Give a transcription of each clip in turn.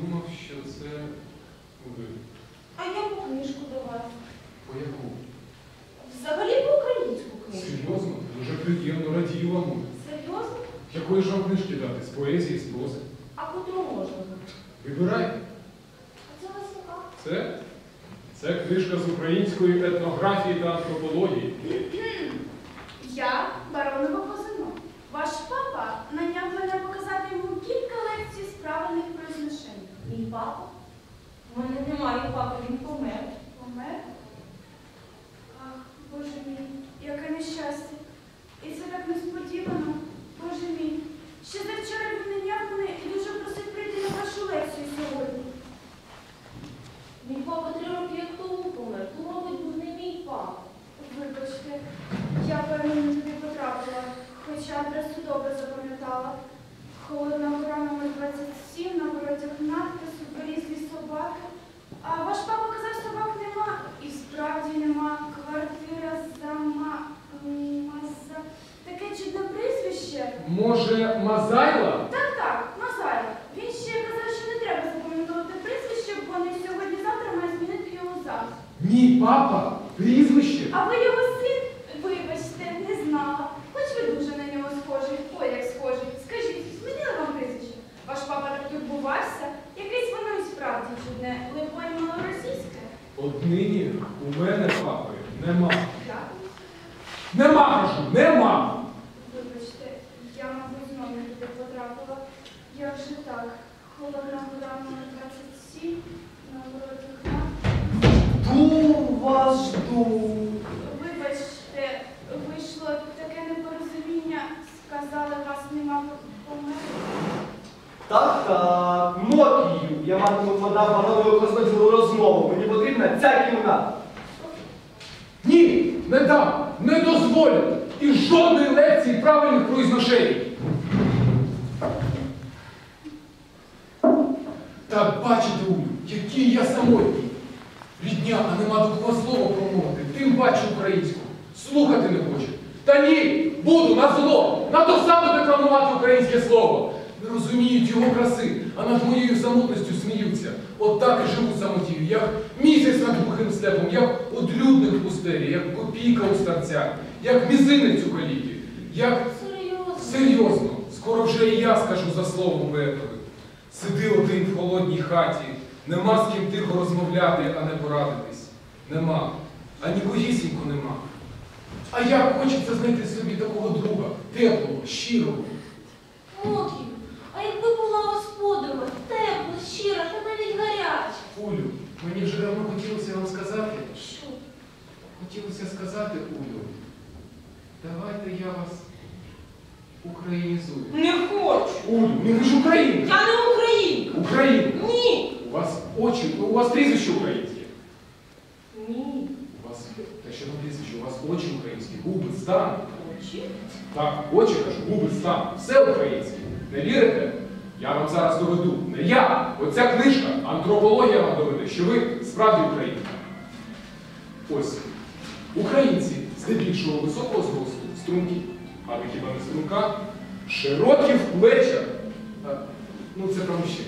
Думав, що це ви. А я по книжку до вас. По яку? Взагалі по українську книжку. Серйозно? Дуже приємно, радію вам. Серйозно? Якої ж вам книжки дати? З поезії, з прози? А котру можна? Вибирайте. А це вас яка? Це? Це книжка з української етнографії та антропології. Я баронова Козино. Ваш папа наняв мене показати йому кілька лекцій з правильних произношень. Мій папа? У мене немає папи, він помер. Помер? Ах, Боже мій, яке нещастя. І це так несподівано. Боже мій. Ще завчора він наняв мене і дуже просив прийти на вашу лекцію сьогодні. Мій папа три роки як тому помер, то, мабуть, був не мій папа. Вибачте, я певно не потрапила, хоча адресу добре запам'ятала. Холодна гора номер 27, на воротях надпис, берізлі собаки. А ваш папа казав, собак нема. І справді нема. Квартира сама Маза... Таке чудне прізвище. Може, Мазайла? Так, так, Мазайла. Він ще казав, що не треба запам'ятовувати прізвище, бо не сьогодні-завтра має змінити його зараз. Ні, папа. Прізвище. А ви його син? Вибачте, не знала. Хоч ви дуже на нього схожий. Ой, як схожий. Скажіть, змінили вам прізвище? Ваш папа так турбувався? Якесь воно і справді чудне. Либонь малоросійське? Нині у мене папи нема. Нема, кажу, нема. Вибачте, я, мабуть, знову туди потрапила. Як же так? Холодна вода номер 27, на воротах на... Жду вас жду. Вибачте, вийшло таке непорозуміння. Сказали, вас нема помер. Так, так. Я матиму мадам Баронову Косноділу розмову. Мені потрібна ця кімната. Ні, не дам, не дозволю. І жодної лекції правильних произношень. Та бачите, Улю, який я самотній. Рідня, а нема до кого слова промовити, тим бачу українську. Слухати не хочу. Та ні, буду на зло, на досаду декламувати українське слово. Не розуміють його краси, а над моєю самотністю сміються. От так і живу самотію, як місяць над глухим степом, як одлюдник в пустелі, як копійка у старця, як мізинець у каліті, як Серйозно. Скоро вже і я скажу за слово поетові. Сиди один в холодній хаті, нема з ким тихо розмовляти, а не порадитись. Нема. А нікоїсінько нема. А як хочеться знайти собі такого друга, теплого, щирого. Мені вже давно хотілося вам сказати. Що? Хотілося сказати, Улю, давайте я вас українізую. Не хочу. Улю, ну ви ж українець! Я не українка. Україна! Ні. У вас очі, у вас прізвище українське. Ні. У вас те, що на прізвище, у вас очі українські, губи, стан. Очі? Так, очі кажу, губи, стан. Все українське. Не вірите? Я вам зараз доведу. Не я. Оця книжка, антропологія вам доведе, що ви справді українка. Ось. Українці здебільшого високого зросту, струнки, а ви хіба не струнка, широкі в плечах. Ну це правда ще.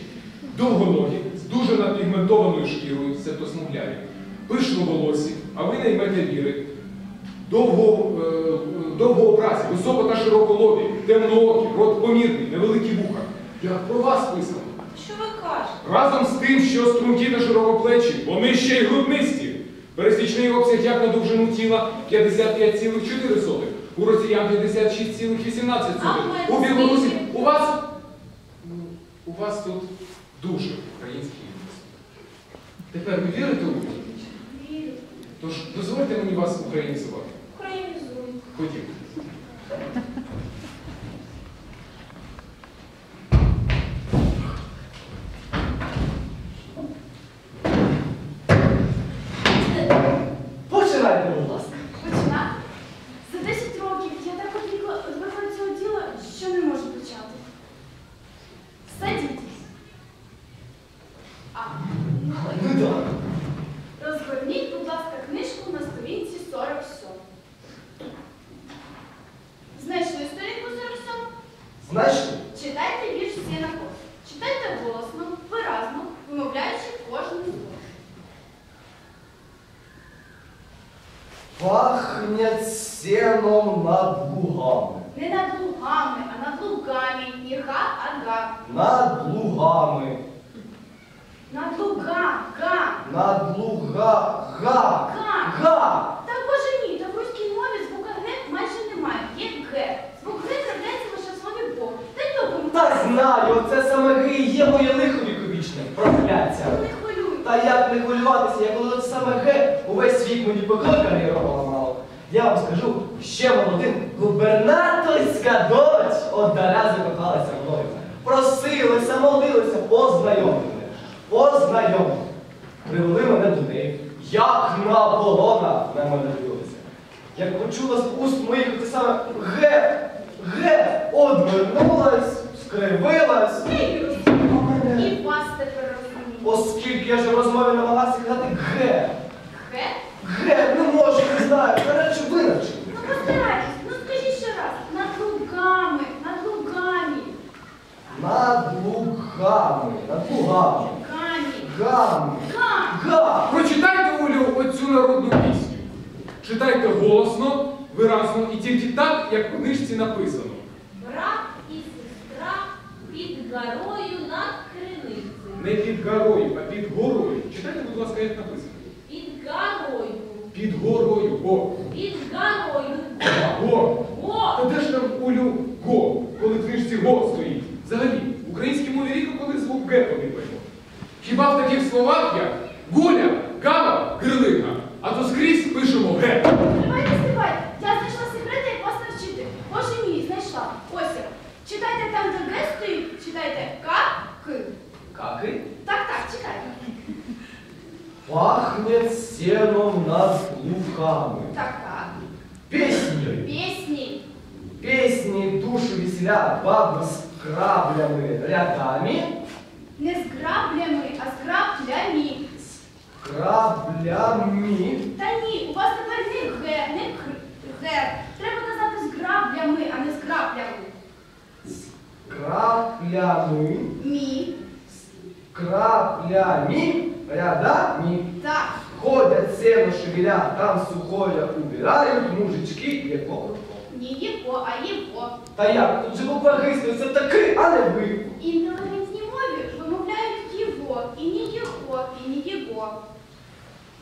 Довгоногі, з дуже напігментованою шкірою, це то смугляві, пишно волосі, а ви не ймете віри. Довго, е, довгообразі, високо та широколобі, темноокі, рот помірний, невеликі вуха. Як про вас писано. Що ви кажете? Разом з тим, що струнки та широкоплечі, вони ще й груднисті. Пересічний обсяг як на довжину тіла 55,4, у росіян 56,18. А У білорусі скільки? у вас ну, у вас тут дуже український імпульс. Тепер ви вірите у мене? Вірю. Тож дозвольте мені вас українізувати. Дальше. Читайте вірш сінако. Читайте голосно, виразно, вимовляючи кожен звук. Пахнять сіном над лугами. Не над лугами, а над лугами. Іга, ага. Над лугами. Над луга, га. Над луга, га. Га. Га. Знаю, це саме і є моє лихо віковічне. Прокляття. Та як не хвилюватися, я коли саме ге увесь вік мені покликав і ламало. Я вам скажу, ще молодим губернаторська доч оддаля закохалася мною. Просилася, молилася, познайомити мене. Познайомити. Привели мене до неї. Як на Аполлона на мене дивилися. Як почула з уст моїх те саме ге, ге, одвернулась, скривилась. І вас тепер розумію. Оскільки я ж в розмові намагався казати ге. Г? Ге, не можу, не знаю. Коротше, виначи. Ну постарайтесь, ну скажіть ще раз. Над лугами, над лугами. Над лугами, над лугами. Гамі. Гами. Га. Га. Прочитайте, Олю, оцю народну пісню. Читайте голосно, виразно і тільки так, як в книжці написано. Брат і сестра під горою над криницею. Не під горою, а під горою. Читайте, будь ласка, як написано. Під горою. Під горою, го. Під горою. Го. Го. Та де ж там улю го, коли в книжці го стоїть? Взагалі, в українській мові рідко коли звук ге поміпаємо. Хіба в таких словах як гуля, гава, грилига, а то скрізь пишемо ге. Стривайте, стривайте. Я знайшла секрети, як вас навчити. Боже мій, знайшла. Ось як. Читайте там, де Г стоїть, читайте К, К. Каки? Так, так, читайте. Пахнет сеном над лугами. Так, так. Песни. Пісні. Песни душу веселят бабы с краблями рядами. Не з граблями, а з граблями. Краблями. Та ні, у вас тепер не Г, не К, Г. Треба казати з граблями, а не з граблями. Краплями. Мі. Краплями рядами. Так. Ходят сено шевеля, там сухое убирают мужички якого. Не його, а його. Та як? Тут же буква гисли, це таки, а не ви. Інтелігентні мові вимовляють його, і не його, і не його.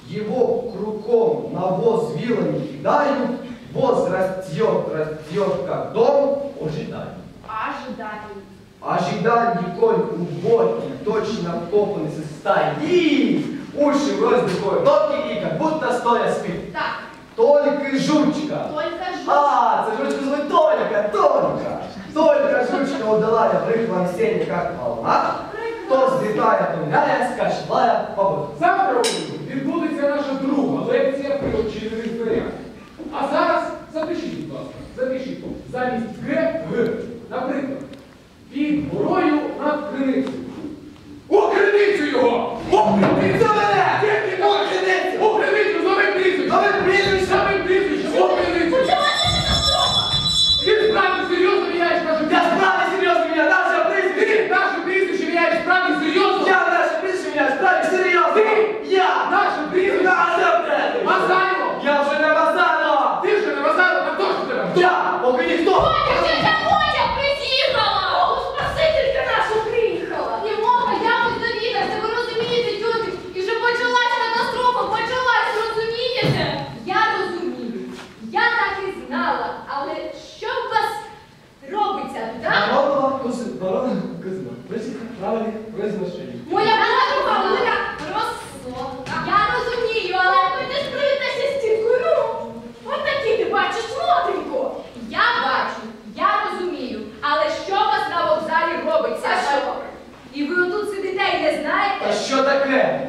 Его кругом на воз вилами кидают, воз растет, растет, как дом, ожидание. Ожиданий. Ожидание, коль убогий, точно вкопанный стоит, уши врозь такой нотки и как будто стоя спит. Так, Только жучка. только желая брых вам сене, как то злітає тумляєцька шлая побудь. Завтра відбудеться наша друга лекція при очільних дверях. А зараз запишіть, будь ласка, запишіть замість Г Г. Наприклад, під горою над Криницею. знала, але що у вас робиться, так? Народного Ворона Кузьма. Висіка правильних визначень. Моя мама бабуля росла. Я розумію, але ви не спритеся з тіткою. Ну. От такі ти бачиш, смотренько. Я бачу, я розумію, але що у вас на вокзалі робиться? А що? І ви отут сидите і не знаєте? А що таке?